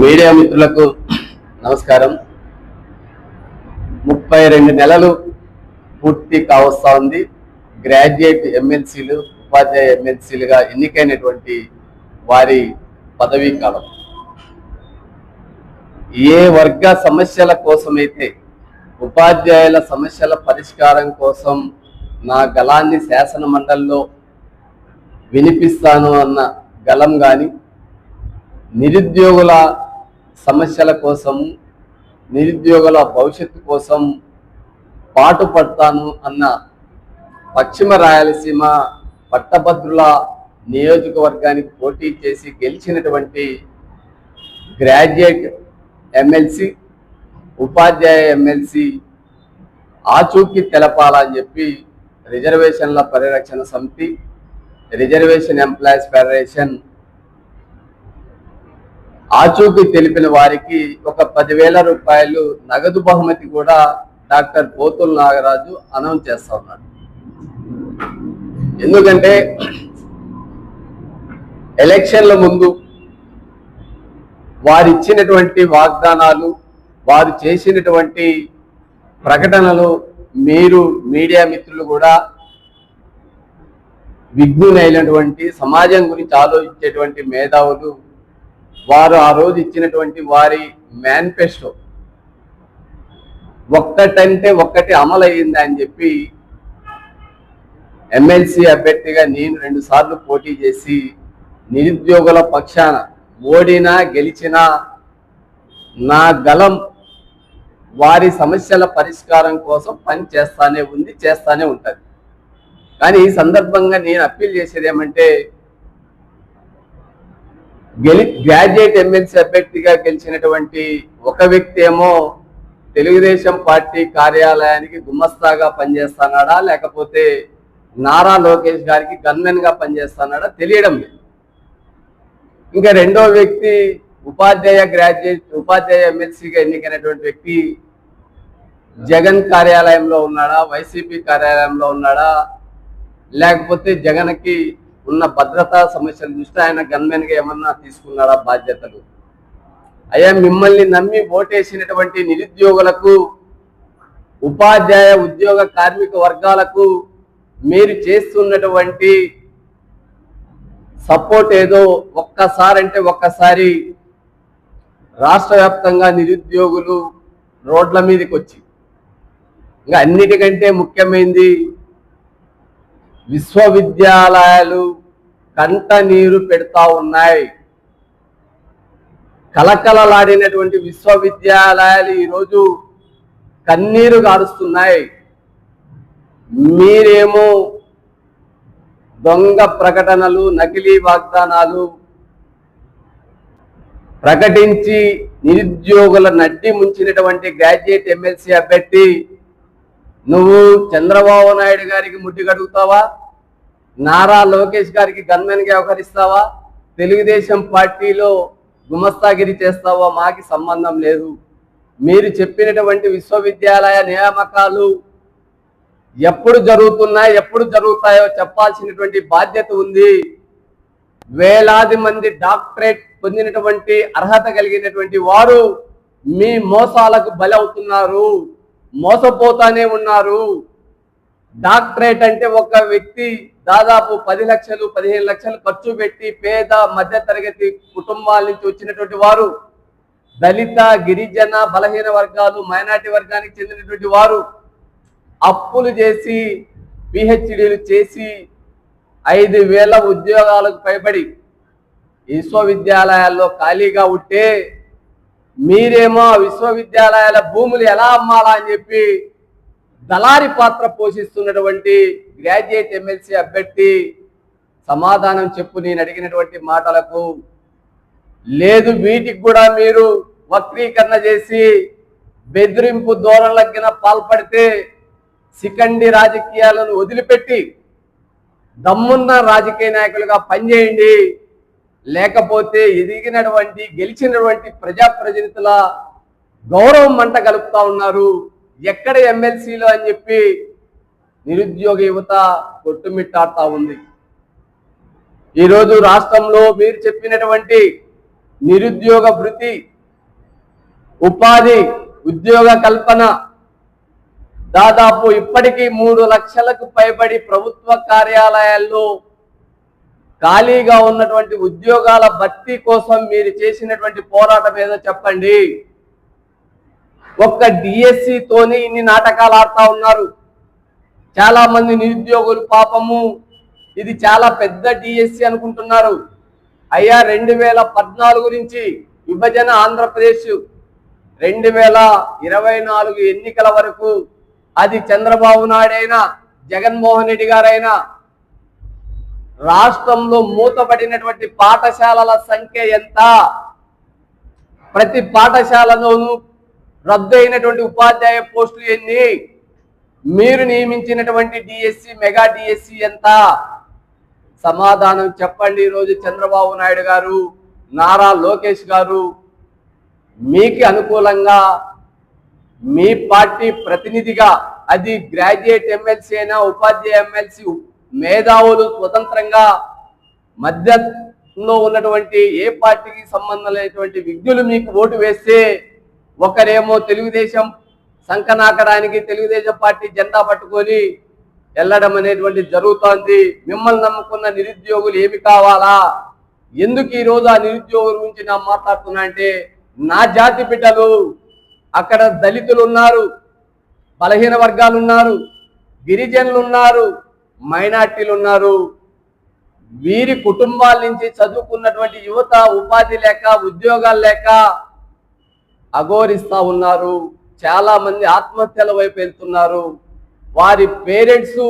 Media మిత్రులకు నమస్కారం. ముప్పై రెండు నెలలు పూర్తి కావస్తా ఉంది. గ్రాడ్యుయేట్ ఎమ్మెల్సీలు ఉపాధ్యాయ ఎమ్మెల్సీలుగా ఎన్నికైనటువంటి వారి పదవీ కాలం. ఏ వర్గ సమస్యల కోసమైతే ఉపాధ్యాయుల సమస్యల పరిష్కారం కోసం నా గలాన్ని శాసన మండలిలో వినిపిస్తాను అన్న గలం కానీ నిరుద్యోగుల సమస్యల కోసం నిరుద్యోగుల భవిష్యత్తు కోసం పాటుపడతాను అన్న పశ్చిమ రాయలసీమ పట్టభద్రుల నియోజకవర్గానికి పోటీ చేసి గెలిచినటువంటి గ్రాడ్యుయేట్ ఎమ్మెల్సీ ఉపాధ్యాయ ఎమ్మెల్సీ ఆచూకీ తెలపాలని చెప్పి రిజర్వేషన్ల పరిరక్షణ సమితి రిజర్వేషన్ ఎంప్లాయీస్ ఫెడరేషన్ ఆచూకీ తెలిపిన వారికి ఒక పదివేల రూపాయలు నగదు బహుమతి కూడా డాక్టర్ పోతుల నాగరాజు అనౌన్స్ చేస్తా ఉన్నాడు. ఎందుకంటే ఎలక్షన్ల ముందు వారు ఇచ్చినటువంటి వాగ్దానాలు వారు చేసినటువంటి ప్రకటనలు మీరు మీడియా మిత్రులు కూడా విఘ్నులైనటువంటి సమాజం గురించి ఆలోచించేటువంటి మేధావులు వారు ఆ రోజు ఇచ్చినటువంటి వారి మేనిఫెస్టో. ఒక్కటంటే ఒక్కటి అమలు అని చెప్పి ఎమ్మెల్సీ అభ్యర్థిగా నేను రెండు సార్లు పోటీ చేసి నిరుద్యోగుల పక్షాన ఓడినా గెలిచినా నా గలం వారి సమస్యల పరిష్కారం కోసం పని చేస్తానే ఉంది చేస్తానే ఉంటుంది. కానీ ఈ సందర్భంగా నేను అప్పీల్ చేసేది ఏమంటే గెలి గ్రాడ్యుయేట్ ఎమ్మెల్సీ అభ్యర్థిగా గెలిచినటువంటి ఒక వ్యక్తి ఏమో తెలుగుదేశం పార్టీ కార్యాలయానికి గుమ్మస్తాగా పనిచేస్తున్నాడా లేకపోతే నారా లోకేష్ గారికి గన్మెన్గా పనిచేస్తున్నాడా తెలియడం లేదు. ఇంకా రెండో వ్యక్తి ఉపాధ్యాయ గ్రాడ్యుయేట్ ఉపాధ్యాయ ఎమ్మెల్సీగా ఎన్నికైనటువంటి వ్యక్తి జగన్ కార్యాలయంలో ఉన్నాడా వైసీపీ కార్యాలయంలో ఉన్నాడా లేకపోతే జగన్కి ఉన్న భద్రతా సమస్యల దృష్టి ఆయన గన్మెన్గా ఏమన్నా తీసుకున్నాడా బాధ్యతలు? అయ్యా మిమ్మల్ని నమ్మి ఓటేసినటువంటి నిరుద్యోగులకు ఉపాధ్యాయ ఉద్యోగ కార్మిక వర్గాలకు మీరు చేస్తున్నటువంటి సపోర్ట్ ఏదో ఒక్కసారి అంటే ఒక్కసారి రాష్ట్ర వ్యాప్తంగా నిరుద్యోగులు రోడ్ల మీదకి వచ్చి ఇంకా అన్నిటికంటే ముఖ్యమైనది విశ్వవిద్యాలయాలు కంట నీరు పెడతా ఉన్నాయి. కలకలలాడినటువంటి విశ్వవిద్యాలయాలు ఈరోజు కన్నీరు గారుస్తున్నాయి. మీరేమో దొంగ ప్రకటనలు నకిలీ వాగ్దానాలు ప్రకటించి నిరుద్యోగుల నడ్డి ముంచినటువంటి గ్రాడ్యుయేట్ ఎమ్మెల్సీ అభ్యర్థి నువ్వు చంద్రబాబు నాయుడు గారికి ముట్టి కడుగుతావా? నారా లోకేష్ గారికి గన్మెన్గా వ్యవహరిస్తావా? తెలుగుదేశం పార్టీలో గుమస్తాగిరి చేస్తావా? మాకి సంబంధం లేదు. మీరు చెప్పినటువంటి విశ్వవిద్యాలయ నియామకాలు ఎప్పుడు జరుగుతున్నాయి ఎప్పుడు జరుగుతాయో చెప్పాల్సినటువంటి బాధ్యత ఉంది. వేలాది మంది డాక్టరేట్ పొందినటువంటి అర్హత కలిగినటువంటి వారు మీ మోసాలకు బలవుతున్నారు. మోసపోతానే ఉన్నారు. డాక్టరేట్ అంటే ఒక వ్యక్తి దాదాపు పది లక్షలు పదిహేను లక్షలు ఖర్చు పెట్టి పేద మధ్య తరగతి కుటుంబాల నుంచి వచ్చినటువంటి వారు దళిత గిరిజన బలహీన వర్గాలు మైనార్టీ వర్గానికి చెందినటువంటి వారు అప్పులు చేసి పిహెచ్డీలు చేసి ఐదు వేల ఉద్యోగాలకు పైబడి విశ్వవిద్యాలయాల్లో ఖాళీగా ఉంటే మీరేమో విశ్వవిద్యాలయాల భూములు ఎలా అమ్మాలా అని చెప్పి దళారి పాత్ర పోషిస్తున్నటువంటి గ్రాడ్యుయేట్ ఎమ్మెల్సీ అభ్యర్థి సమాధానం చెప్పు నేను అడిగినటువంటి మాటలకు లేదు వీటికి కూడా మీరు వక్రీకరణ చేసి బెదిరింపు ధోరణులకిన పాల్పడితే సికండి రాజకీయాలను వదిలిపెట్టి దమ్మున్న రాజకీయ నాయకులుగా పనిచేయండి. లేకపోతే ఎదిగినటువంటి గెలిచినటువంటి ప్రజాప్రతినిధుల గౌరవం మంట కలుపుతా ఉన్నారు. ఎక్కడ ఎమ్మెల్సీలు అని చెప్పి నిరుద్యోగ యువత కొట్టుమిట్టాడుతూ ఉంది. ఈరోజు రాష్ట్రంలో మీరు చెప్పినటువంటి నిరుద్యోగ భృతి ఉపాధి ఉద్యోగ కల్పన దాదాపు ఇప్పటికీ మూడు లక్షలకు పైబడి ప్రభుత్వ కార్యాలయాల్లో ఖాళీగా ఉన్నటువంటి ఉద్యోగాల భర్తీ కోసం మీరు చేసినటువంటి పోరాటం ఏదో చెప్పండి. ఒక్క డిఎస్సితోని ఇన్ని నాటకాలు ఆడుతూ ఉన్నారు. చాలా మంది నిరుద్యోగులు పాపము. ఇది చాలా పెద్ద డిఎస్సి అనుకుంటున్నారు. అయ్యా రెండు వేల పద్నాలుగు నుంచి విభజన ఆంధ్రప్రదేశ్ రెండు వేల ఇరవై నాలుగు ఎన్నికల వరకు అది చంద్రబాబు నాయుడైనా జగన్మోహన్ రెడ్డి గారైనా రాష్ట్రంలో మూతపడినటువంటి పాఠశాలల సంఖ్య ఎంత? ప్రతి పాఠశాలలోనూ రద్దు అయినటువంటి ఉపాధ్యాయ పోస్టులు ఎన్ని? మీరు నియమించినటువంటి డిఎస్సి మెగా డిఎస్సి ఎంత? సమాధానం చెప్పండి ఈరోజు చంద్రబాబు నాయుడు గారు నారా లోకేష్ గారు. మీకు అనుకూలంగా మీ పార్టీ ప్రతినిధిగా అది గ్రాడ్యుయేట్ ఎమ్మెల్సీ అయినా ఉపాధ్యాయ ఎమ్మెల్సీ మేధావులు స్వతంత్రంగా మధ్యలో ఉన్నటువంటి ఏ పార్టీకి సంబంధం లేనటువంటి విజ్ఞులు మీకు ఓటు వేస్తే ఒకరేమో తెలుగుదేశం సంకనాకడానికి తెలుగుదేశం పార్టీ జెండా పట్టుకొని వెళ్ళడం అనేటువంటి జరుగుతోంది. మిమ్మల్ని నమ్ముకున్న నిరుద్యోగులు ఏమి కావాలా? ఎందుకు ఈరోజు ఆ నిరుద్యోగుల గురించి నా మాట్లాడుతున్నా అంటే నా జాతి బిడ్డలు అక్కడ దళితులు ఉన్నారు బలహీన వర్గాలు ఉన్నారు గిరిజనులు ఉన్నారు మైనార్టీలు ఉన్నారు వీరి కుటుంబాల నుంచి చదువుకున్నటువంటి యువత ఉపాధి లేక ఉద్యోగాలు లేక అఘోరిస్తూ ఉన్నారు. చాలా మంది ఆత్మహత్యల వైపు వెళ్తున్నారు. వారి పేరెంట్స్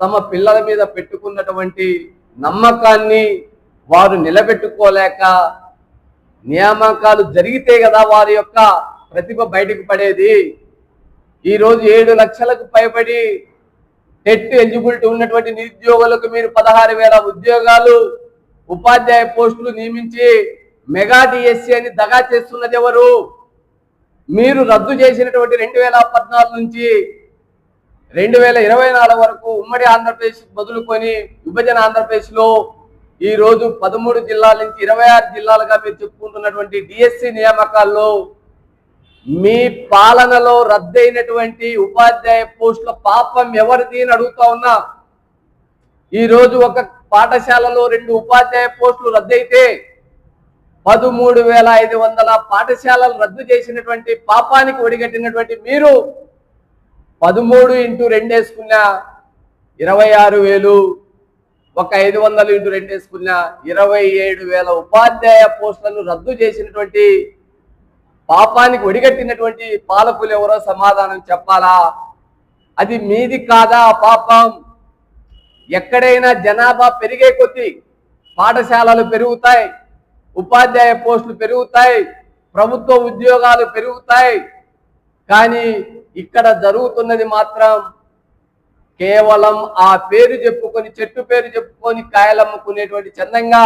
తమ పిల్లల మీద పెట్టుకున్నటువంటి నమ్మకాన్ని వారు నిలబెట్టుకోలేక నియామకాలు జరిగితే కదా వారి యొక్క ప్రతిభ బయటకు పడేది. ఈరోజు ఏడు లక్షలకు పైబడి టెట్ ఎలిజిబిలిటీ ఉన్నటువంటి నిరుద్యోగులకు మీరు పదహారు వేల ఉద్యోగాలు ఉపాధ్యాయ పోస్టులు నియమించి మెగా డిఎస్సి అని దగా చేస్తున్నది ఎవరు? మీరు రద్దు చేసినటువంటి రెండు వేల పద్నాలుగు నుంచి రెండు వేల ఇరవై నాలుగు వరకు ఉమ్మడి ఆంధ్రప్రదేశ్ మొదలుకొని విభజన ఆంధ్రప్రదేశ్లో ఈ రోజు పదమూడు జిల్లాల నుంచి ఇరవై ఆరు జిల్లాలుగా మీరు చెప్పుకుంటున్నటువంటి డిఎస్సి నియామకాల్లో మీ పాలనలో రద్దయినటువంటి ఉపాధ్యాయ పోస్టుల పాపం ఎవరిది అని అడుగుతా ఉన్నా ఈరోజు ఒక పాఠశాలలో రెండు ఉపాధ్యాయ పోస్టులు రద్దయితే పదమూడు వేల ఐదు వందల పాఠశాలలు రద్దు చేసినటువంటి పాపానికి ఒడిగట్టినటువంటి మీరు పదమూడు ఇంటూ రెండు వేసుకున్న ఇరవై ఆరు వేలు ఒక ఐదు వందలు ఇంటూ రెండు వేసుకున్న ఇరవై ఏడు వేల ఉపాధ్యాయ పోస్టులను రద్దు చేసినటువంటి పాపానికి ఒడిగట్టినటువంటి పాలకులు ఎవరో సమాధానం చెప్పాలా? అది మీది కాదా పాపం? ఎక్కడైనా జనాభా పెరిగే కొద్దీ పాఠశాలలు పెరుగుతాయి ఉపాధ్యాయ పోస్టులు పెరుగుతాయి ప్రభుత్వ ఉద్యోగాలు పెరుగుతాయి. కానీ ఇక్కడ జరుగుతున్నది మాత్రం కేవలం ఆ పేరు చెప్పుకొని చెట్టు పేరు చెప్పుకొని కాయలమ్ముకునేటువంటి చందంగా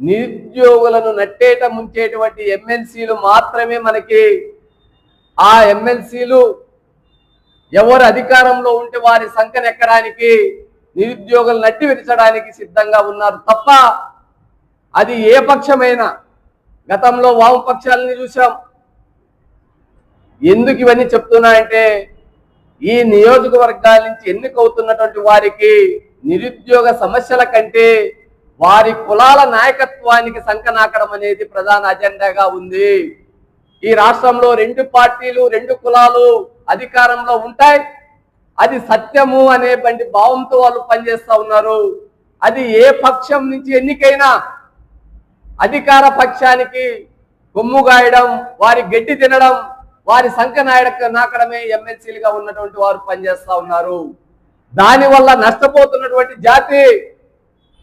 నిరుద్యోగులను నట్టేట ముంచేటువంటి ఎమ్మెల్సీలు మాత్రమే మనకి ఆ ఎమ్మెల్సీలు ఎవరు అధికారంలో ఉంటే వారి సంఖ్యను ఎక్కడానికి నిరుద్యోగులు నట్టి విరచడానికి సిద్ధంగా ఉన్నారు తప్ప అది ఏ పక్షమైనా గతంలో వామపక్షాలని చూసాం ఎందుకు ఇవన్నీ చెప్తున్నా అంటే ఈ నియోజకవర్గాల నుంచి ఎన్నికవుతున్నటువంటి వారికి నిరుద్యోగ సమస్యల కంటే వారి కులాల నాయకత్వానికి సంకనాకడం అనేది ప్రధాన అజెండాగా ఉంది. ఈ రాష్ట్రంలో రెండు పార్టీలు రెండు కులాలు అధికారంలో ఉంటాయి. అది సత్యము అనే బండి భావంతో వాళ్ళు పనిచేస్తూ ఉన్నారు. అది ఏ పక్షం నుంచి ఎన్నికైనా అధికార పక్షానికి కొమ్ము గాయడం వారి గడ్డి తినడం వారి సంఖ నాయక నాకడమే ఎమ్మెల్సీలుగా ఉన్నటువంటి వారు పనిచేస్తూ ఉన్నారు. దానివల్ల నష్టపోతున్నటువంటి జాతి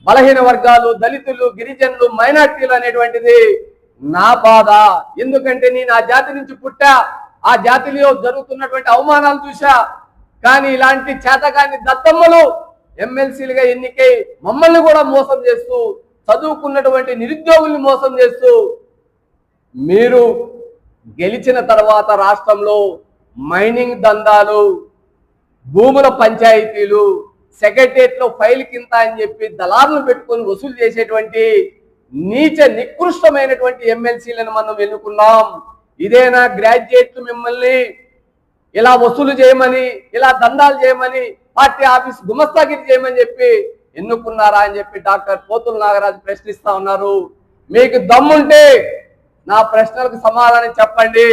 బలహీన వర్గాలు దళితులు గిరిజనులు మైనార్టీలు అనేటువంటిది నా బాధ. ఎందుకంటే నేను ఆ జాతి నుంచి పుట్టా ఆ జాతిలో జరుగుతున్నటువంటి అవమానాలు చూసా కానీ ఇలాంటి చేతకాని దత్తమ్మలు ఎమ్మెల్సీలుగా ఎన్నికై మమ్మల్ని కూడా మోసం చేస్తూ చదువుకున్నటువంటి నిరుద్యోగుల్ని మోసం చేస్తూ మీరు గెలిచిన తర్వాత రాష్ట్రంలో మైనింగ్ దందాలు భూముల పంచాయతీలు సెక్రటరియట్లో ఫైల్ కింద అని చెప్పి దళారులు పెట్టుకొని వసూలు చేసేటువంటి నీచ నికృష్టమైనటువంటి ఎమ్మెల్సీలను మనం ఎన్నుకున్నాం. ఇదేనా గ్రాడ్యుయేట్లు మిమ్మల్ని ఇలా వసూలు చేయమని ఇలా దందాలు చేయమని పార్టీ ఆఫీస్ గుమస్తాగిరి చేయమని చెప్పి ఎన్నుకున్నారా అని చెప్పి డాక్టర్ పోతుల నాగరాజు ప్రశ్నిస్తా ఉన్నారు. మీకు దమ్ముంటే నా ప్రశ్నలకు సమాధానం చెప్పండి.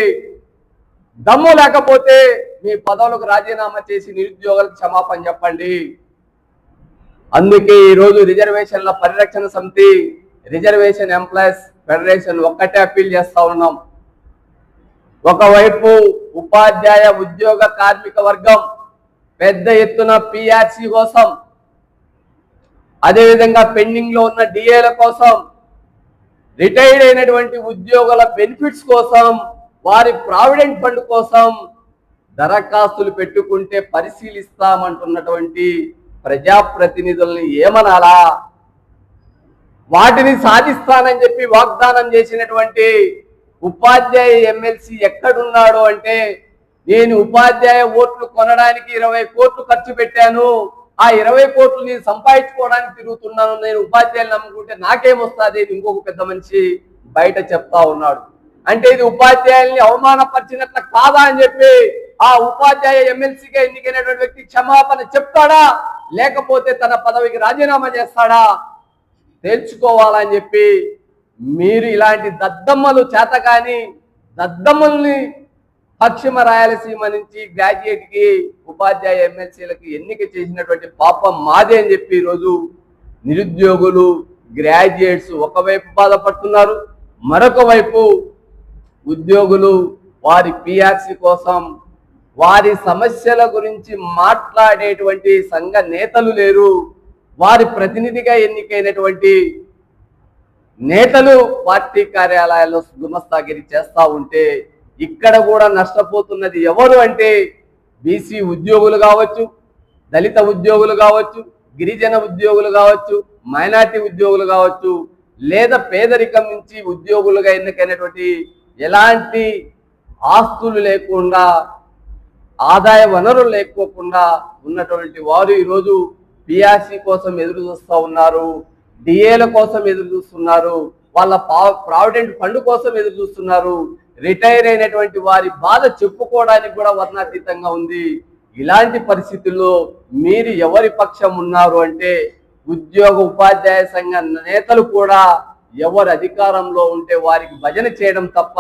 దమ్ము లేకపోతే మీ పదవులకు రాజీనామా చేసి నిరుద్యోగులకు క్షమాపణ చెప్పండి. అందుకే ఈరోజు రిజర్వేషన్ల పరిరక్షణ సమితి రిజర్వేషన్ ఎంప్లాయీస్ ఫెడరేషన్ ఒక్కటే అప్పీల్ చేస్తా ఉన్నాం. ఒకవైపు ఉపాధ్యాయ ఉద్యోగ కార్మిక వర్గం పెద్ద ఎత్తున పిఆర్సి కోసం అదేవిధంగా పెండింగ్లో ఉన్న డిఏల కోసం రిటైర్డ్ అయినటువంటి ఉద్యోగుల బెనిఫిట్స్ కోసం వారి ప్రావిడెంట్ ఫండ్ కోసం దరఖాస్తులు పెట్టుకుంటే పరిశీలిస్తామంటున్నటువంటి ప్రజాప్రతినిధుల్ని ఏమనాలా? వాటిని సాధిస్తానని చెప్పి వాగ్దానం చేసినటువంటి ఉపాధ్యాయ ఎమ్మెల్సీ ఎక్కడున్నాడు అంటే నేను ఉపాధ్యాయ ఓట్లు కొనడానికి ఇరవై కోట్లు ఖర్చు పెట్టాను. ఆ ఇరవై కోట్లు నేను సంపాదించుకోవడానికి తిరుగుతున్నాను. నేను ఉపాధ్యాయులు నమ్ముకుంటే నాకేమొస్తుంది? ఇది ఇంకొక పెద్ద మనిషి బయట చెప్తా ఉన్నాడు. అంటే ఇది ఉపాధ్యాయుల్ని అవమానపరిచినట్లు కాదా అని చెప్పి ఆ ఉపాధ్యాయ ఎమ్మెల్సీగా ఎన్నికైనటువంటి వ్యక్తి క్షమాపణ చెప్తాడా? లేకపోతే తన పదవికి రాజీనామా చేస్తాడా? తేల్చుకోవాలని చెప్పి మీరు ఇలాంటి దద్దమ్మలు చేతగాని దద్దమ్మల్ని పశ్చిమ రాయలసీమ నుంచి గ్రాడ్యుయేట్కి ఉపాధ్యాయ ఎమ్మెల్సీలకు ఎన్నిక చేసినటువంటి పాపం మాదే అని చెప్పి ఈరోజు నిరుద్యోగులు గ్రాడ్యుయేట్స్ ఒకవైపు బాధపడుతున్నారు. మరొక వైపు ఉద్యోగులు వారి పిఆర్సీ కోసం వారి సమస్యల గురించి మాట్లాడేటువంటి సంఘ నేతలు లేరు. వారి ప్రతినిధిగా ఎన్నికైనటువంటి నేతలు పార్టీ కార్యాలయాల్లో గుమస్తాగిరి చేస్తూ ఉంటే ఇక్కడ కూడా నష్టపోతున్నది ఎవరు అంటే బీసీ ఉద్యోగులు కావచ్చు దళిత ఉద్యోగులు కావచ్చు గిరిజన ఉద్యోగులు కావచ్చు మైనార్టీ ఉద్యోగులు కావచ్చు లేదా పేదరికం నుంచి ఉద్యోగులుగా ఎన్నికైనటువంటి ఎలాంటి ఆస్తులు లేకుండా ఆదాయ వనరులు లేకపోకుండా ఉన్నటువంటి వారు ఈరోజు పిఆర్సి కోసం ఎదురు చూస్తూ ఉన్నారు డిఏల కోసం ఎదురు చూస్తున్నారు వాళ్ళ ప్రావిడెంట్ ఫండ్ కోసం ఎదురు చూస్తున్నారు రిటైర్ అయినటువంటి వారి బాధ చెప్పుకోవడానికి కూడా వర్ణాతీతంగా ఉంది. ఇలాంటి పరిస్థితుల్లో మీరు ఎవరి పక్షం ఉన్నారు అంటే ఉద్యోగ ఉపాధ్యాయ సంఘ నేతలు కూడా ఎవరు అధికారంలో ఉంటే వారికి భజన చేయడం తప్ప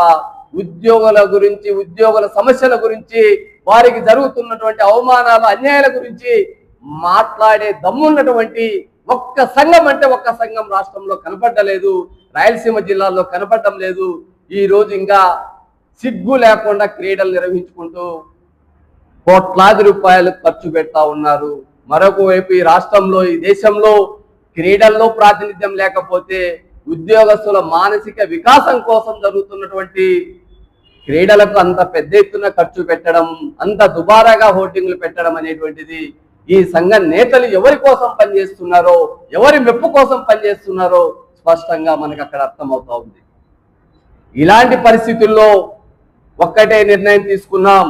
ఉద్యోగుల గురించి ఉద్యోగుల సమస్యల గురించి వారికి జరుగుతున్నటువంటి అవమానాలు అన్యాయాల గురించి మాట్లాడే దమ్మున్నటువంటి ఒక్క సంఘం అంటే ఒక్క సంఘం రాష్ట్రంలో కనపడలేదు రాయలసీమ జిల్లాలో కనపడడం లేదు. ఈ రోజు ఇంకా సిగ్గు లేకుండా క్రీడలు నిర్వహించుకుంటూ కోట్లాది రూపాయలు ఖర్చు పెడతా ఉన్నారు. మరొక వైపు ఈ రాష్ట్రంలో ఈ దేశంలో క్రీడల్లో ప్రాతినిధ్యం లేకపోతే ఉద్యోగస్తుల మానసిక వికాసం కోసం జరుగుతున్నటువంటి క్రీడలకు అంత పెద్ద ఎత్తున ఖర్చు పెట్టడం అంత దుబారాగా హోర్డింగ్లు పెట్టడం అనేటువంటిది ఈ సంఘ నేతలు ఎవరి కోసం పనిచేస్తున్నారో ఎవరి మెప్పు కోసం పనిచేస్తున్నారో స్పష్టంగా మనకు అక్కడ అర్థమవుతా ఉంది. ఇలాంటి పరిస్థితుల్లో ఒక్కటే నిర్ణయం తీసుకున్నాం.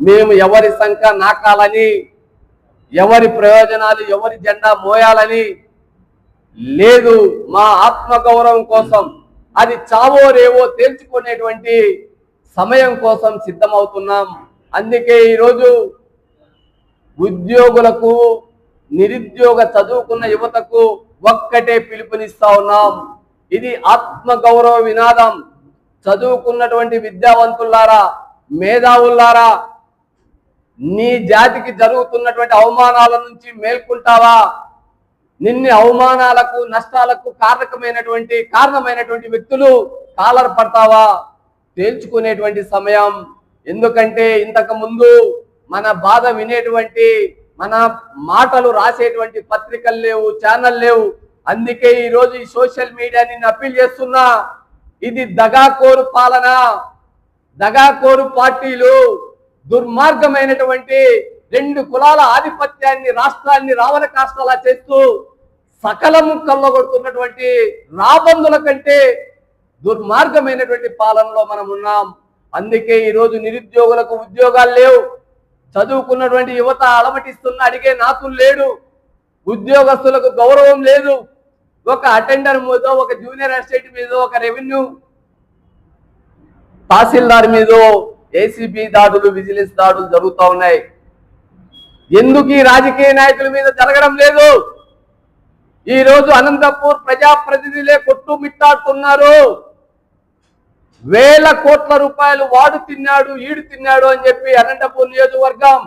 మేము ఎవరి సంఖ నాకాలని ఎవరి ప్రయోజనాలు ఎవరి జెండా మోయాలని లేదు మా ఆత్మగౌరవం కోసం అది చావో రేవో తేల్చుకునేటువంటి సమయం కోసం సిద్ధమవుతున్నాం. అందుకే ఈరోజు ఉద్యోగులకు నిరుద్యోగ చదువుకున్న యువతకు ఒక్కటే పిలుపునిస్తా ఉన్నాం. ఇది ఆత్మగౌరవ వినాదం. చదువుకున్నటువంటి విద్యావంతులారా మేధావులారా నీ జాతికి జరుగుతున్నటువంటి అవమానాల నుంచి మేల్కుంటావా? నిన్ని అవమానాలకు నష్టాలకు కారకమైనటువంటి కారణమైనటువంటి వ్యక్తులు కాలర్ పడతావా? తేల్చుకునేటువంటి సమయం. ఎందుకంటే ఇంతకు ముందు మన బాధ వినేటువంటి మన మాటలు రాసేటువంటి పత్రికలు లేవు ఛానల్ లేవు. అందుకే ఈరోజు ఈ సోషల్ మీడియా నిన్ను అప్పీల్ చేస్తున్నా. ఇది దగాకోరు పాలన. దగాకోరు పార్టీలు దుర్మార్గమైనటువంటి రెండు కులాల ఆధిపత్యాన్ని రాష్ట్రాన్ని రావణ కాష్టాలా చేస్తూ సకలము కల్లగొడుతున్నటువంటి రాబందుల కంటే దుర్మార్గమైనటువంటి పాలనలో మనం ఉన్నాం. అందుకే ఈరోజు నిరుద్యోగులకు ఉద్యోగాలు లేవు. చదువుకున్నటువంటి యువత అలమటిస్తున్న అడిగే నాతులు లేడు. ఉద్యోగస్తులకు గౌరవం లేదు. ఒక అటెండర్ మీద ఒక జూనియర్ అసిస్టెంట్ మీద ఒక రెవెన్యూ తహసీల్దార్ మీద ఏసీబీ దాడులు విజిలెన్స్ దాడులు జరుగుతూ ఉన్నాయి. ఎందుకు ఈ రాజకీయ నాయకుల మీద జరగడం లేదు? ఈ రోజు అనంతపూర్ ప్రజాప్రతినిధులే కొట్టుమిట్టాడుతున్నారు వేల కోట్ల రూపాయలు వాడు తిన్నాడు ఈడు తిన్నాడు అని చెప్పి అనంతపూర్ నియోజకవర్గం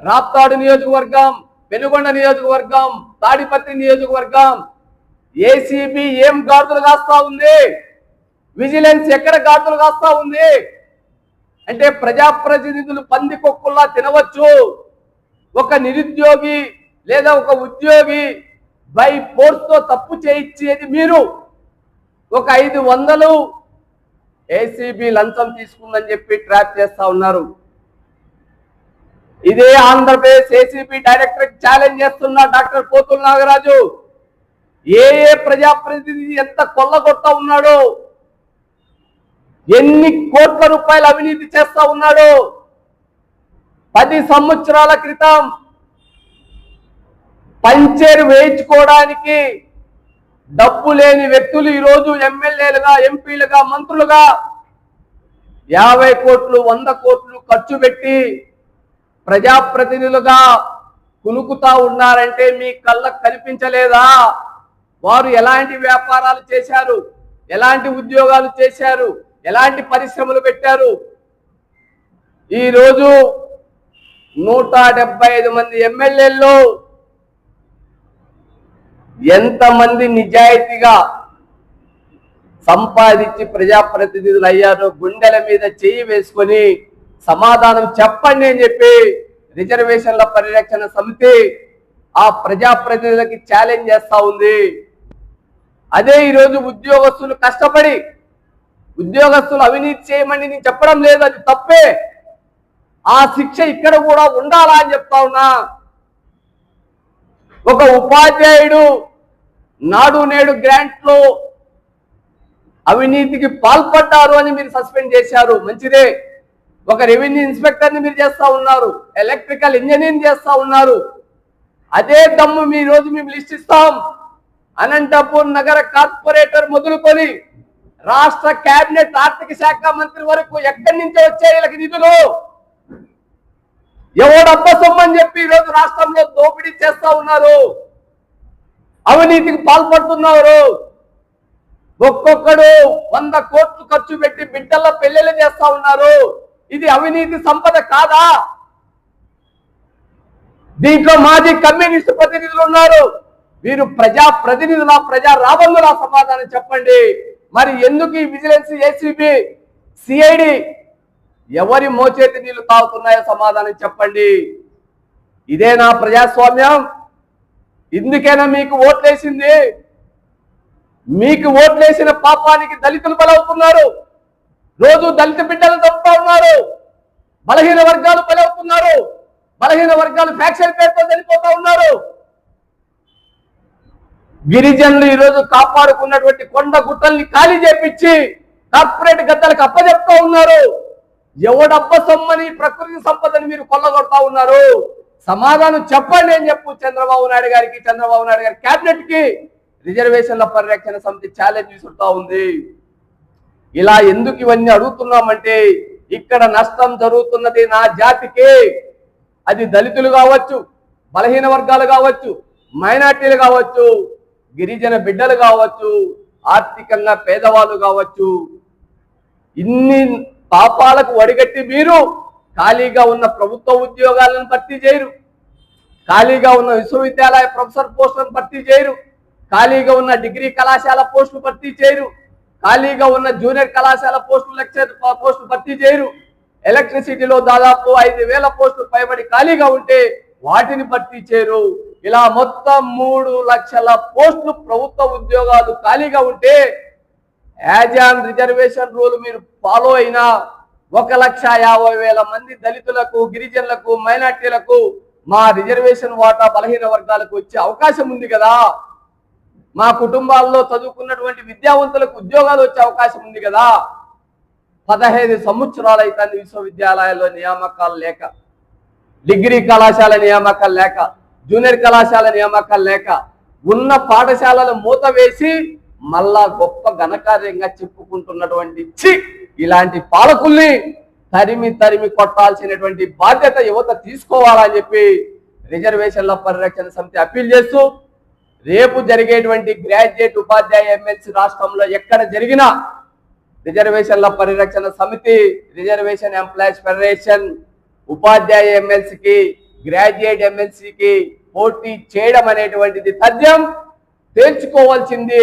రాప్తాడు నియోజకవర్గం పెనుగొండ నియోజకవర్గం తాడిపత్రి నియోజకవర్గం ఏసీబీ ఏం గాడులు కాస్తా ఉంది? విజిలెన్స్ ఎక్కడ గాడులు కాస్తా ఉంది? అంటే ప్రజాప్రతినిధులు పంది కొక్కుల్లా తినవచ్చు. ఒక నిరుద్యోగి లేదా ఒక ఉద్యోగి బై ఫోర్స్తో తప్పు చేయించేది మీరు. ఒక ఐదు వందలు ఏసీబీ లంచం తీసుకుందని చెప్పి ట్రాప్ చేస్తా ఉన్నారు. ఇదే ఆంధ్రప్రదేశ్ ఏసీబీ డైరెక్టర్ ఛాలెంజ్ చేస్తున్న డాక్టర్ పోతుల నాగరాజు. ఏ ఏ ప్రజాప్రతినిధి ఎంత కొల్లగొడతా ఉన్నాడో. ఎన్ని కోట్ల రూపాయలు అవినీతి చేస్తా ఉన్నాడో. పది సంవత్సరాల క్రితం పంచేరు వేయించుకోవడానికి డబ్బు లేని వ్యక్తులు ఈరోజు ఎమ్మెల్యేలుగా ఎంపీలుగా మంత్రులుగా యాభై కోట్లు వంద కోట్లు ఖర్చు పెట్టి ప్రజాప్రతినిధులుగా కునుకుతా ఉన్నారంటే మీ కళ్ళకు కనిపించలేదా? వారు ఎలాంటి వ్యాపారాలు చేశారు? ఎలాంటి ఉద్యోగాలు చేశారు? ఎలాంటి పరిశ్రమలు పెట్టారు? ఈరోజు నూట డెబ్బై ఐదు మంది ఎమ్మెల్యేల్లో ఎంతమంది నిజాయితీగా సంపాదించి ప్రజాప్రతినిధులు అయ్యారో గుండెల మీద చేయి వేసుకొని సమాధానం చెప్పండి అని చెప్పి రిజర్వేషన్ల పరిరక్షణ సమితి ఆ ప్రజాప్రతినిధులకి ఛాలెంజ్ చేస్తా ఉంది. అదే ఈరోజు ఉద్యోగస్తులు కష్టపడి ఉద్యోగస్తులు అవినీతి చేయమని నేను చెప్పడం లేదు అది తప్పే. ఆ శిక్ష ఇక్కడ కూడా ఉండాలా అని చెప్తా ఉన్నా. ఒక ఉపాధ్యాయుడు నాడు నేడు గ్రాంట్లో అవినీతికి పాల్పడ్డారు అని మీరు సస్పెండ్ చేశారు. మంచిదే. ఒక రెవెన్యూ ఇన్స్పెక్టర్ని మీరు చేస్తా ఉన్నారు. ఎలక్ట్రికల్ ఇంజనీరింగ్ చేస్తూ ఉన్నారు. అదే దమ్ము మీ రోజు మేము లిస్ట్ ఇస్తాం. అనంతపూర్ నగర కార్పొరేటర్ మొదలుకొని రాష్ట్ర కేబినెట్ ఆర్థిక శాఖ మంత్రి వరకు ఎక్కడి నుంచి వచ్చాయి వీళ్ళకి నిధులు? ఎవడబ్బ సొమ్మని చెప్పి ఈరోజు రాష్ట్రంలో దోపిడీ చేస్తా ఉన్నారు. అవినీతికి పాల్పడుతున్నారు. ఒక్కొక్కడు వంద కోట్లు ఖర్చు పెట్టి బిడ్డల పెళ్ళిళ్ళు చేస్తా ఉన్నారు. ఇది అవినీతి సంపద కాదా? దీంట్లో మాజీ కమ్యూనిస్టు ప్రతినిధులు ఉన్నారు. వీరు ప్రజా ప్రతినిధుల ప్రజా రాబందుల సమాధానం చెప్పండి. మరి ఎందుకు ఈ విజిలెన్స్ ఏసీబీ సిఐడి ఎవరి మోచేతి నీళ్ళు తాగుతున్నాయో సమాధానం చెప్పండి. ఇదేనా ప్రజాస్వామ్యం. ఇందుకేనా మీకు ఓట్లేసింది? మీకు ఓట్లేసిన పాపానికి దళితులు బలవుతున్నారు. రోజు దళిత బిడ్డలు తప్పుతా ఉన్నారు. బలహీన వర్గాలు బలవుతున్నారు. బలహీన వర్గాలు ఫ్యాక్షన్ పేరుతో చనిపోతా ఉన్నారు. గిరిజనులు ఈరోజు కాపాడుకున్నటువంటి కొండ గుట్టల్ని ఖాళీ చేపించి కార్పొరేట్ గద్దలకు అప్పజెప్తా ఉన్నారు. ఎవడబ్బ సొమ్మని ప్రకృతి సంపదని మీరు కొల్లగొడతా ఉన్నారు? సమాధానం చెప్పండి అని చెప్పు చంద్రబాబు నాయుడు గారికి చంద్రబాబు నాయుడు గారి కేబినెట్కి రిజర్వేషన్ల పరిరక్షణ సమితి ఛాలెంజ్ విసురుతా ఉంది. ఇలా ఎందుకు ఇవన్నీ అడుగుతున్నామంటే ఇక్కడ నష్టం జరుగుతున్నది నా జాతికి. అది దళితులు కావచ్చు బలహీన వర్గాలు కావచ్చు మైనార్టీలు కావచ్చు గిరిజన బిడ్డలు కావచ్చు ఆర్థికంగా పేదవాళ్ళు కావచ్చు. ఇన్ని పాపాలకు వడిగట్టి మీరు ఖాళీగా ఉన్న ప్రభుత్వ ఉద్యోగాలను భర్తీ చేయరు. ఖాళీగా ఉన్న విశ్వవిద్యాలయ ప్రొఫెసర్ పోస్టులను భర్తీ చేయరు. ఖాళీగా ఉన్న డిగ్రీ కళాశాల పోస్టులు భర్తీ చేయరు. ఖాళీగా ఉన్న జూనియర్ కళాశాల పోస్టులు లెక్చర్ పోస్టులు భర్తీ చేయరు. ఎలక్ట్రిసిటీలో దాదాపు ఐదు వేల పోస్టులు పైబడి ఖాళీగా ఉంటే వాటిని భర్తీ చేయరు. ఇలా మొత్తం మూడు లక్షల పోస్టులు ప్రభుత్వ ఉద్యోగాలు ఖాళీగా ఉంటే యాజ్ ఆన్ రిజర్వేషన్ రూల్ మీరు ఫాలో అయినా ఒక లక్ష యాభై వేల మంది దళితులకు గిరిజనులకు మైనార్టీలకు మా రిజర్వేషన్ వాటా బలహీన వర్గాలకు వచ్చే అవకాశం ఉంది కదా. మా కుటుంబాల్లో చదువుకున్నటువంటి విద్యావంతులకు ఉద్యోగాలు వచ్చే అవకాశం ఉంది కదా. పదహైదు సంవత్సరాలు అయితే విశ్వవిద్యాలయాల్లో నియామకాలు లేక డిగ్రీ కళాశాల నియామకాలు లేక జూనియర్ కళాశాల నియామకాలు లేక ఉన్న పాఠశాలలు మూత వేసి మళ్ళా గొప్ప ఘనకార్యంగా చెప్పుకుంటున్నటువంటి చి ఇలాంటి పాలకుల్ని తరిమి తరిమి కొట్టాల్సినటువంటి బాధ్యత యువత తీసుకోవాలని చెప్పి రిజర్వేషన్ల పరిరక్షణ సమితి అప్పీల్ చేస్తూ రేపు జరిగేటువంటి గ్రాడ్యుయేట్ ఉపాధ్యాయ ఎమ్మెల్సీ రాష్ట్రంలో ఎక్కడ జరిగినా రిజర్వేషన్ల పరిరక్షణ సమితి రిజర్వేషన్ ఎంప్లాయీస్ ఫెడరేషన్ ఉపాధ్యాయ ఎమ్మెల్సీకి గ్రాడ్యుయేట్ ఎమ్మెల్సీకి పోటీ చేయడం అనేటువంటిది తథ్యం. తేల్చుకోవాల్సింది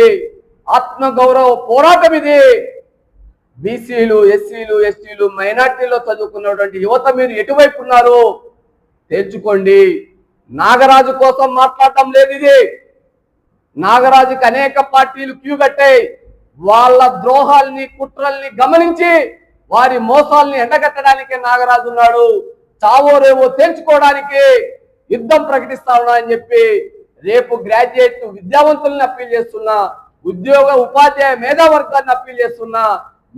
ఆత్మగౌరవ పోరాటం ఇది. బీసీలు ఎస్సీలు ఎస్టీలు మైనార్టీలో చదువుకున్నటువంటి యువత మీరు ఎటువైపు ఉన్నారు తేల్చుకోండి నాగరాజు కోసం మాట్లాడటం లేదు ఇది. నాగరాజుకి అనేక పార్టీలు క్యూ కట్టాయి వాళ్ళ ద్రోహాల్ని కుట్రల్ని గమనించి వారి మోసాల్ని ఎండగట్టడానికి నాగరాజు ఉన్నాడు. చావో రేవో తేల్చుకోవడానికి యుద్ధం ప్రకటిస్తా ఉన్నా అని చెప్పి రేపు గ్రాడ్యుయేట్ విద్యావంతుల్ని అప్పీల్ చేస్తున్నా ఉద్యోగ ఉపాధ్యాయ మేధావర్గాన్ని అప్పీల్ చేస్తున్నా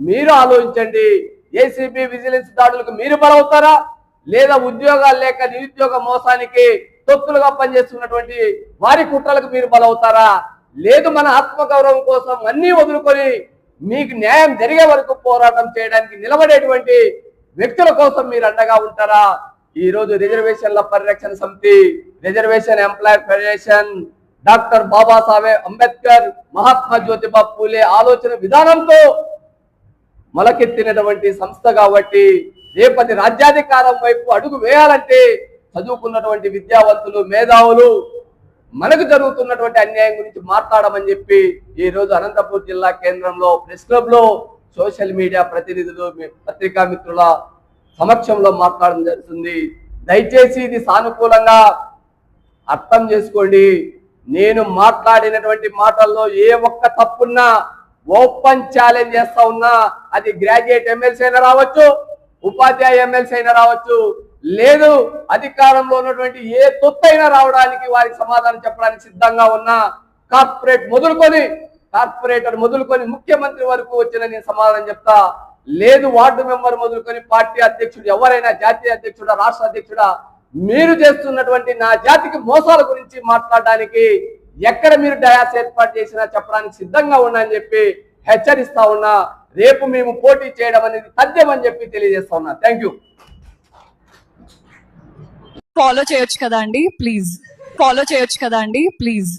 మీరు ఆలోచించండి. ఏసీబీ విజిలెన్స్ దాడులకు మీరు బలవుతారా? లేదా ఉద్యోగాలు లేక నిరుద్యోగ మోసానికి తొత్తులుగా పనిచేస్తున్నటువంటి వారి కుట్రలకు మీరు బలవుతారా? లేదు మన ఆత్మగౌరవం కోసం అన్నీ వదులుకొని మీకు న్యాయం జరిగే వరకు పోరాటం చేయడానికి నిలబడేటువంటి వ్యక్తుల కోసం మీరు అండగా ఉంటారా? ఈ రోజు రిజర్వేషన్ల పరిరక్షణ సమితి reservation employer federation doctor Babasaheb Ambedkar Mahatma Jyotiba Phule ఆలోచన విధానంతో మొలకెత్తినటువంటి సంస్థ కాబట్టి రేపటి రాజ్యాధికారం వైపు అడుగు వేయాలంటే చదువుకున్నటువంటి విద్యావంతులు మేధావులు మనకు జరుగుతున్నటువంటి అన్యాయం గురించి మాట్లాడమని చెప్పి ఈ రోజు అనంతపూర్ జిల్లా కేంద్రంలో ప్రెస్ క్లబ్లో సోషల్ మీడియా ప్రతినిధులు పత్రికా మిత్రుల సమక్షంలో మాట్లాడడం జరుగుతుంది. దయచేసి ఇది సానుకూలంగా అర్థం చేసుకోండి. నేను మాట్లాడినటువంటి మాటల్లో ఏ ఒక్క తప్పున్నా ఓపెన్ ఛాలెంజ్ చేస్తా ఉన్నా అది గ్రాడ్యుయేట్ ఎమ్మెల్సీ అయినా రావచ్చు ఉపాధ్యాయ ఎమ్మెల్సీ అయినా రావచ్చు. లేదు అధికారంలో ఉన్నటువంటి ఏ తొత్తైనా రావడానికి వారికి సమాధానం చెప్పడానికి సిద్ధంగా ఉన్నా కార్పొరేట్ మొదలుకొని కార్పొరేటర్ మొదలుకొని ముఖ్యమంత్రి వరకు వచ్చిన నేను సమాధానం చెప్తా. లేదు వార్డు మెంబర్ మొదలుకొని పార్టీ అధ్యక్షుడు ఎవరైనా జాతీయ అధ్యక్షుడా రాష్ట్ర అధ్యక్షుడా మీరు చేస్తున్నటువంటి నా జాతికి మోసాల గురించి మాట్లాడడానికి ఎక్కడ మీరు డయాస్ ఏర్పాటు చేసినా చెప్పడానికి సిద్ధంగా ఉన్నా అని చెప్పి హెచ్చరిస్తా ఉన్నా రేపు మేము పోటీ చేయడం అనేది తథ్యం అని చెప్పి తెలియజేస్తా ఉన్నా. థ్యాంక్ యూ ఫాలో చేయొచ్చు కదా అండి? ప్లీజ్ ఫాలో చేయొచ్చు కదా అండి? ప్లీజ్